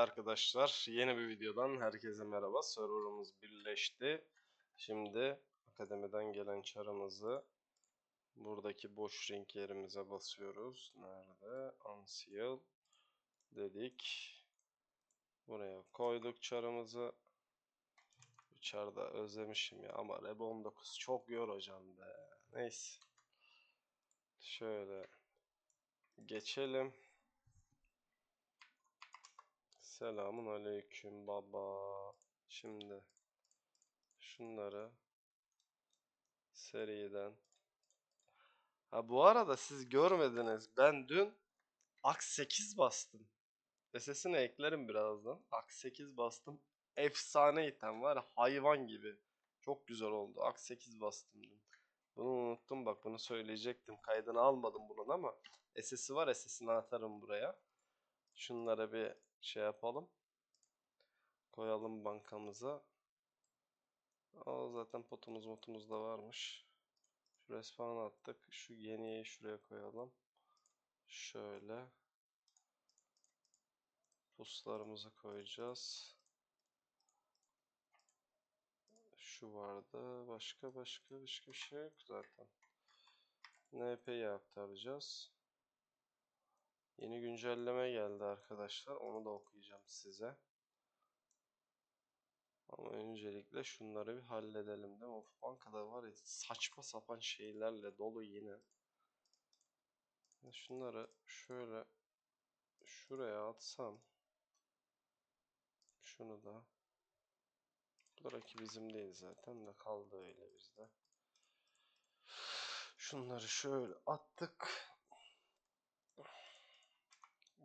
arkadaşlar. Yeni bir videodan herkese merhaba. Serverımız birleşti. Şimdi akademiden gelen çarımızı buradaki boş ring yerimize basıyoruz. Nerede? Unseal dedik. Buraya koyduk çarımızı. İçeride özlemişim ya ama Reb 19 çok yoracağım be. Neyse. Şöyle geçelim. Selamun aleyküm baba. Şimdi şunları seriden. Ha bu arada siz görmediniz. Ben dün Ak 8 bastım. SS'ini eklerim birazdan. Ak 8 bastım. Efsane item var. Hayvan gibi. Çok güzel oldu. Ak 8 bastım dün. Bunu unuttum bak bunu söyleyecektim. Kaydını almadım bunun ama SS'i var SS'ini atarım buraya. Şunlara bir şey yapalım. Koyalım bankamıza. Aa, zaten potumuz motumuz da varmış. Şu respawn attık. Şu yeniyi şuraya koyalım. Şöyle. Puslarımızı koyacağız. Şu vardı. Başka başka başka bir şey yok zaten. NP'yi aktaracağız. Yeni güncelleme geldi arkadaşlar. Onu da okuyacağım size. Ama öncelikle şunları bir halledelim değil mi? Of bankada var ya saçma sapan şeylerle dolu yine. Şunları şöyle şuraya atsam. Şunu da. Burası bizim değil zaten de kaldı öyle bizde. Şunları şöyle attık.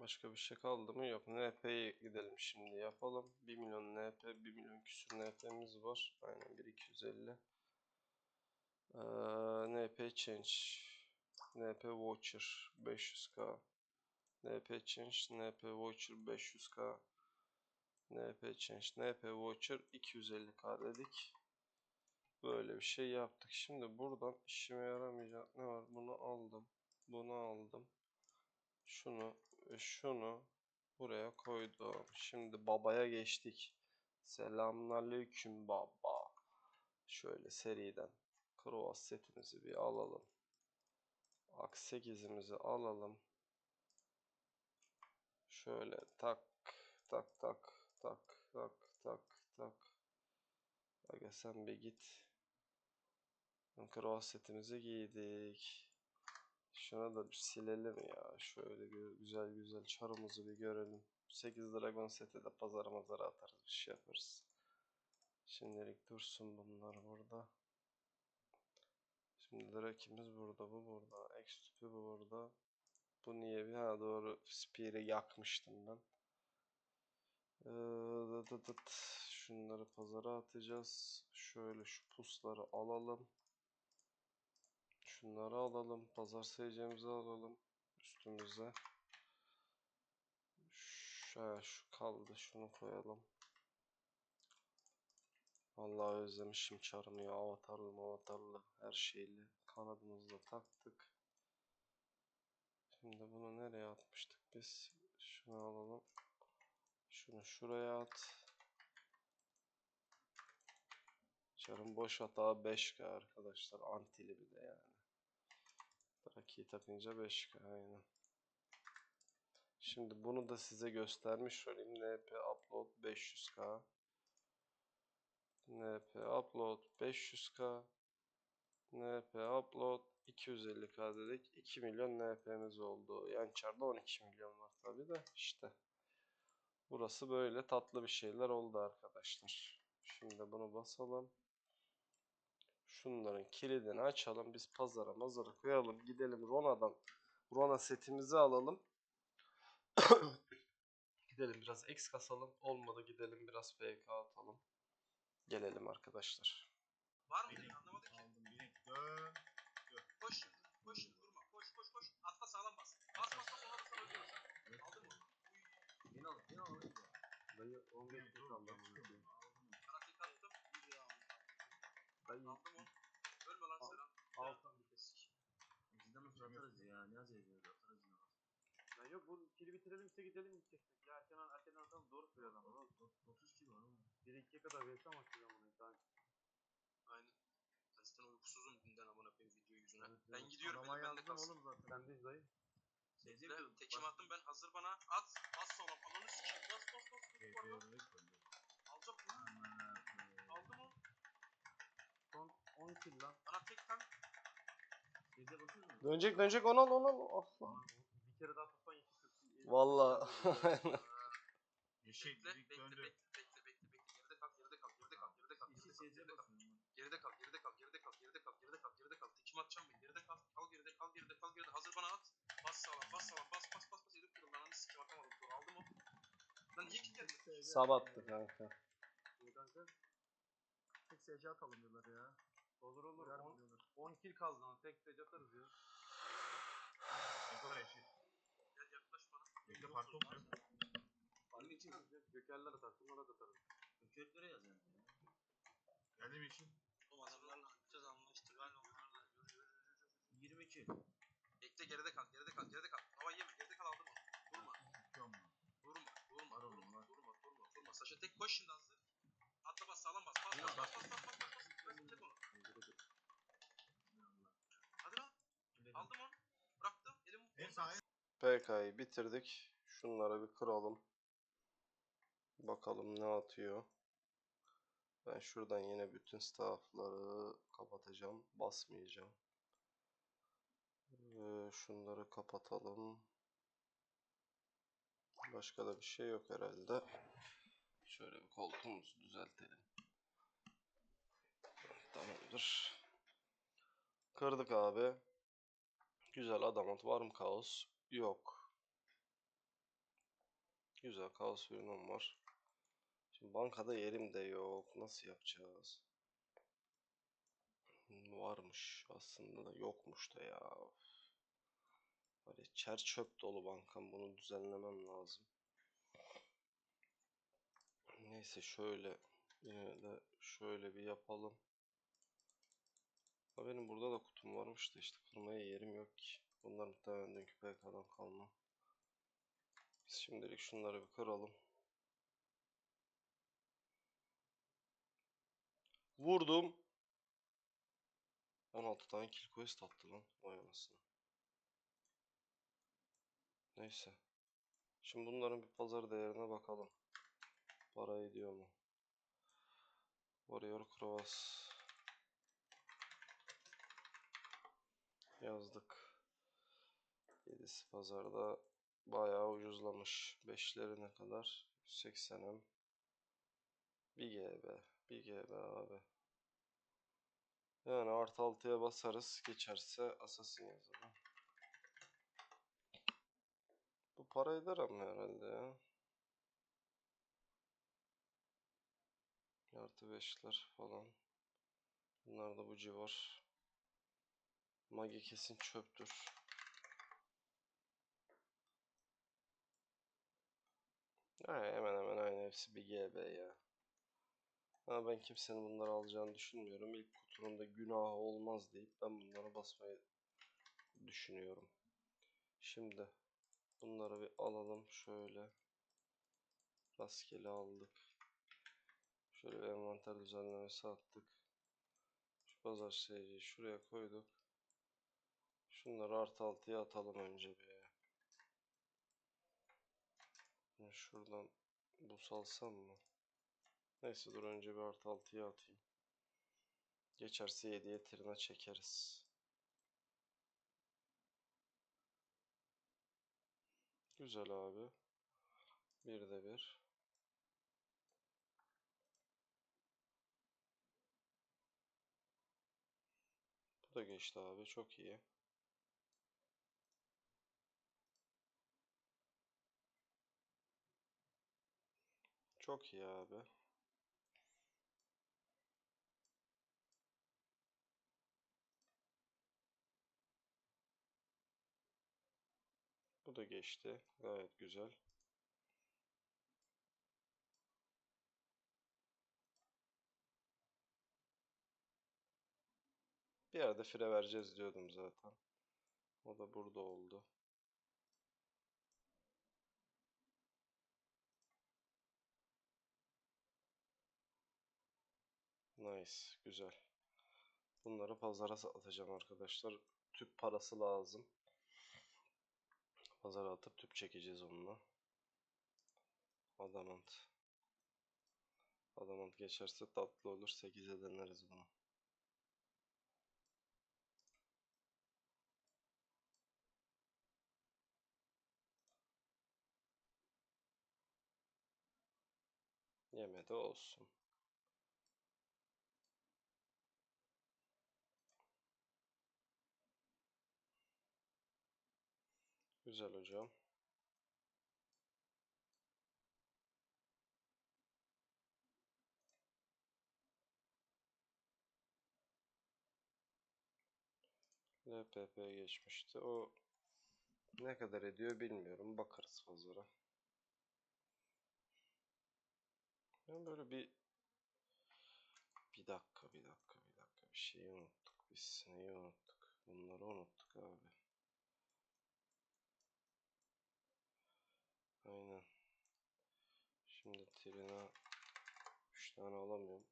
Başka bir şey kaldı mı? Yok. NP'ye gidelim şimdi yapalım. 1 milyon NP, 1 milyon küsür NP'miz var. Aynen 1250. Ee, NP change. NP voucher 500k. NP change, NP voucher 500k. NP change, NP voucher 250k dedik. Böyle bir şey yaptık. Şimdi buradan işime yaramayacak ne var? Bunu aldım. Bunu aldım. Şunu şunu buraya koydum. Şimdi babaya geçtik. Selamünaleyküm baba. Şöyle seriden Krovas setimizi bir alalım. Ak 8'imizi alalım. Şöyle tak tak tak tak tak tak tak. Aga sen bir git. Krovas setimizi giydik. Şuna da bir silelim ya. Şöyle güzel güzel çarımızı bir görelim. 8 dragon seti de pazara mazara atarız. Bir şey yaparız. Şimdilik dursun bunlar burada. Şimdi drakimiz burada. Bu burada. X-Tüpü bu burada. Bu niye bir? Ha doğru. Spear'i yakmıştım ben. Ee, dıt dıt. Şunları pazara atacağız. Şöyle şu pusları alalım. Şunları alalım. Pazar sayacağımızı alalım. Üstümüze. Şu, şu kaldı. Şunu koyalım. Vallahi özlemişim çarımı ya. Avatarlı avatarlı her şeyli. Kanadımızı da taktık. Şimdi bunu nereye atmıştık biz? Şunu alalım. Şunu şuraya at. Çarın boş hata 5K arkadaşlar. Antili bir de yani. Rakiyi takınca 5K aynen. Şimdi bunu da size göstermiş olayım. NP upload 500K. NP upload 500K. NP upload 250K dedik. 2 milyon NP'miz oldu. Yani çarda 12 milyon var tabi de işte. Burası böyle tatlı bir şeyler oldu arkadaşlar. Şimdi bunu basalım. Şunların kilidini açalım. Biz pazara mazara koyalım. Gidelim Rona'dan. Rona setimizi alalım. gidelim biraz X kasalım. Olmadı gidelim biraz PK atalım. Gelelim arkadaşlar. Var mı? Anlamadım ki. Aldım dön. Koş. Koş. Durma. Koş koş koş. Atla sağlam bas. Bas bas bas. Ona basar ölüyorsun. Aldın mı? Yeni al, yeni al. Dayı 15 tek aldım bunu. Karate attım. Dayı Aldım onu. Ölme lan Al. Serhan. alttan bir kesik. Bizden nasıl atarız ya? Ne acele ediyoruz? Atarız ya. Ya yok bu kili bitirelim işte gidelim gideceksek. Ya erken erken atalım doğru söylüyor adam. Ama 30 kilo oğlum. 1 2'ye kadar verse ama size bunu. Tamam. Aynen. Zaten uykusuzum dünden amına koyayım video yüzüne. Evet, ben gidiyorum benim bende kalsın. oğlum zaten. Sendeyiz dayı. Mi? tekimi attım ben hazır bana. At. Bas sonra. Ananı sikeyim. Bas bas bas. Tut var lan. Alacağım bunu. Aldım onu. Son 10 kill lan. Bana tek musun? Dönecek dönecek onu al onu al. Bir kere daha kırk. Valla. Eşek Bekle, bekle, bekle, döndü. bekle, bekle, bekle. Geride kal, geride kal, geride kal, geride kal, geride kal, seyirciye geride kal. bakıyorum. Geride kal, geride kal, geride kal, geride kal, geride kal, geride kal. Tekimi atacağım ben. Geride kal, kal geride, kal geride, kal geride. Hazır bana at. Bas sağlam, bas sağlam, bas bas bas bas. Elim kırıldı. Ananı sikeyim atamadım. Dur aldım o. Lan niye ki geldi? Sabattı kanka. Ne kanka? Tek seyirci atalım diyorlar ya. Olur olur. Uyar 10, mı diyorlar. 10 kill kaldı lan. Tek stage atarız ya. Yapar eşek. Bekle parti topluyorum. Benim için Gökerler atar. Bunlara da atarız. Köklere yaz yani. Geldi mi işin? Oğlum adamlarla atacağız anlaştık. Galiba onlarla. Yürü, yürü, yürü, yürü. 22. Bekle geride kal, geride kal, geride kal. Hava yeme, geride kal aldım onu. Vurma, ben. vurma, vurma, Var oğlum, vurma, var. vurma, vurma, vurma. Saşa tek koş şimdi hazır. Atla bas, sağlam bas. Bas, bas, bas, bas. bas, bas, bas, bas, bas. Bırak, tek onu. Hadi lan. Aldım onu. Bıraktım. Elim En sağa PK'yı bitirdik. Şunları bir kıralım. Bakalım ne atıyor. Ben şuradan yine bütün staff'ları kapatacağım. Basmayacağım. Ee, şunları kapatalım. Başka da bir şey yok herhalde. Şöyle bir koltuğumuzu düzeltelim. Tamamdır. Kırdık abi. Güzel adamat var mı kaos? Yok. Güzel kaos ürünüm var. Şimdi bankada yerim de yok. Nasıl yapacağız? Varmış aslında da yokmuş da ya. Böyle çer çöp dolu bankam. Bunu düzenlemem lazım. Neyse şöyle yine de şöyle bir yapalım. Ha benim burada da kutum varmış da işte kırmaya yerim yok ki. Bunlar muhtemelen dünkü PK'dan kalma. Biz şimdilik şunları bir kıralım. Vurdum. 16 tane kill quest attı lan. Vay anasını. Neyse. Şimdi bunların bir pazar değerine bakalım. Para ediyor mu? Warrior Cross. Yazdık. 7'si pazarda bayağı ucuzlamış. 5'leri ne kadar? 180'im. 1 GB. 1 GB abi. Yani artı 6'ya basarız. Geçerse Assassin yazalım. Bu para eder ama herhalde ya. Artı 5'ler falan. Bunlar da bu civar. Magi kesin çöptür. Ha, hemen hemen aynı hepsi bir GB ya. Ama ben kimsenin bunları alacağını düşünmüyorum. İlk kutunun da günahı olmaz deyip ben bunlara basmayı düşünüyorum. Şimdi bunları bir alalım şöyle. Rastgele aldık. Şöyle bir envanter düzenlemesi attık. Şu pazar şeyi şuraya koyduk. Şunları artı altıya atalım önce bir. Şuradan bu salsam mı? Neyse dur önce bir artı altıya atayım. Geçerse 7'ye trine çekeriz. Güzel abi. Bir de bir. Bu da geçti abi. Çok iyi. Çok iyi abi. Bu da geçti. Gayet güzel. Bir yerde fire vereceğiz diyordum zaten. O da burada oldu. Nice. Güzel. Bunları pazara satacağım arkadaşlar. Tüp parası lazım. Pazara atıp tüp çekeceğiz onunla. Adamant. Adamant geçerse tatlı olur. 8'e deneriz bunu. Yemedi olsun. Güzel hocam. LPP geçmişti. O ne kadar ediyor bilmiyorum. Bakarız pazara. Ben böyle bir bir dakika, bir dakika, bir dakika. Bir şeyi unuttuk. Biz neyi unuttuk? Bunları unuttuk abi. Aynen. Şimdi Trina 3 tane alamıyorum.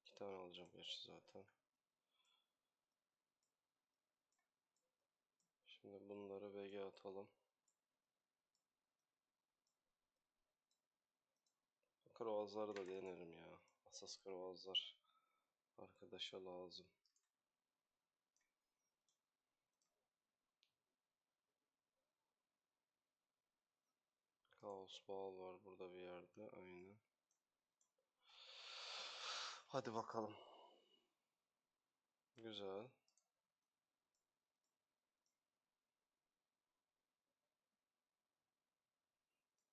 2 tane alacağım gerçi zaten. Şimdi bunları BG atalım. Krovazları da denerim ya. Asas krovazlar arkadaşa lazım. Kaos bal var burada bir yerde. Aynen. Hadi bakalım. Güzel.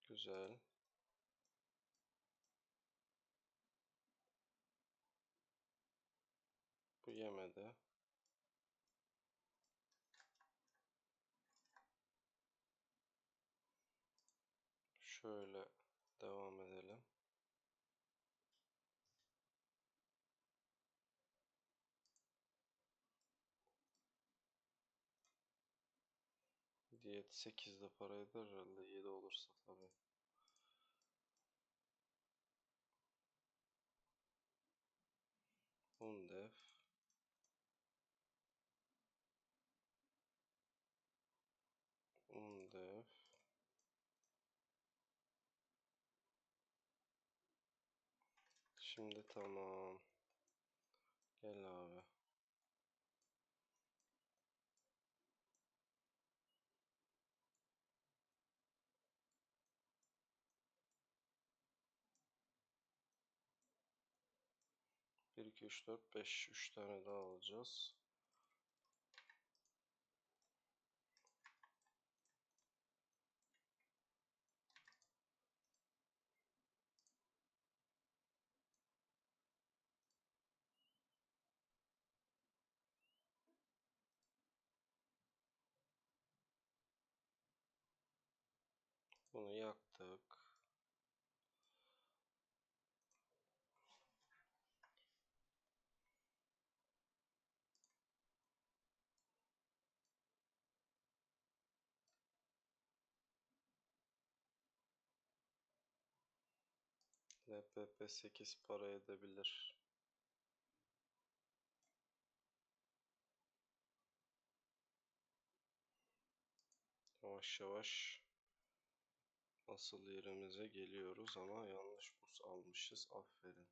Güzel. Bu yemedi. Şöyle devam edelim. Diyet 8'de paraydı herhalde 7 olursa tabii. Undef. Undef. Şimdi tamam. Gel abi. Bir, iki, üç, dört, beş. Üç tane daha alacağız. Bunu yaktık. LPP 8 para edebilir. Yavaş yavaş asıl yerimize geliyoruz ama yanlış bus almışız. Aferin.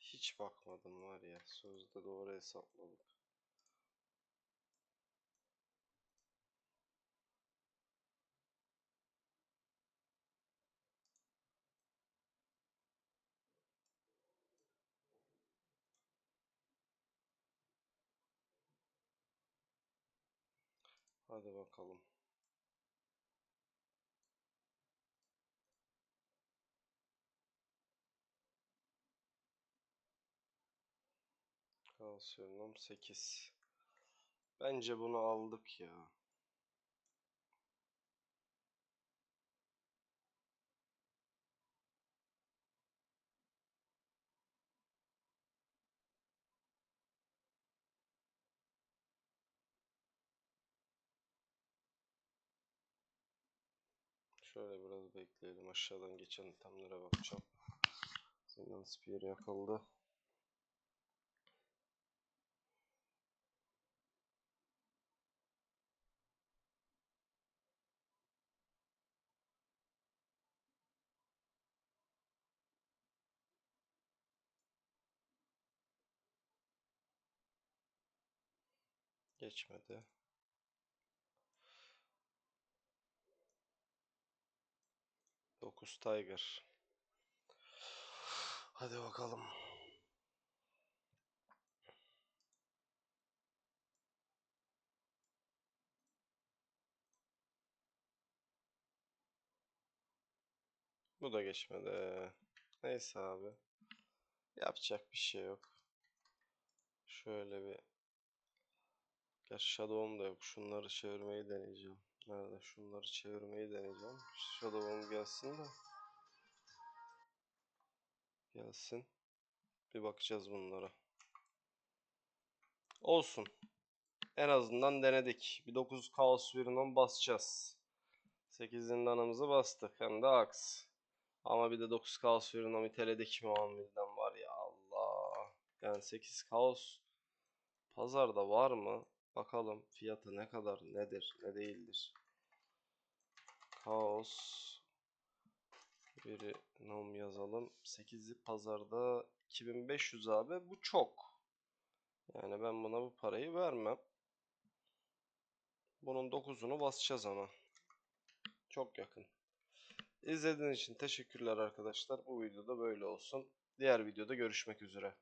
Hiç bakmadım var ya. Sözde doğru hesapladık. Hadi bakalım. Kalsiyum 8. Bence bunu aldık ya. Şöyle biraz bekleyelim. Aşağıdan geçen itemlere bakacağım. Zindan Spear yakıldı. Geçmedi. Dokuz Tiger. Hadi bakalım. Bu da geçmedi. Neyse abi. Yapacak bir şey yok. Şöyle bir Gerçi Shadow'um da yok. Şunları çevirmeyi deneyeceğim. Nerede? Şunları çevirmeyi deneyeceğim. Shadow'um gelsin de. Gelsin. Bir bakacağız bunlara. Olsun. En azından denedik. Bir 9 Chaos Virinon basacağız. 8 zindanımızı bastık. Hem de aks. Ama bir de 9 Chaos Virinon iteledik muamilden var ya Allah. Yani 8 Chaos pazarda var mı? Bakalım fiyatı ne kadar, nedir, ne değildir. Kaos bir nom yazalım. 8'i pazarda 2500 abi. Bu çok. Yani ben buna bu parayı vermem. Bunun 9'unu basacağız ama. Çok yakın. İzlediğiniz için teşekkürler arkadaşlar. Bu videoda böyle olsun. Diğer videoda görüşmek üzere.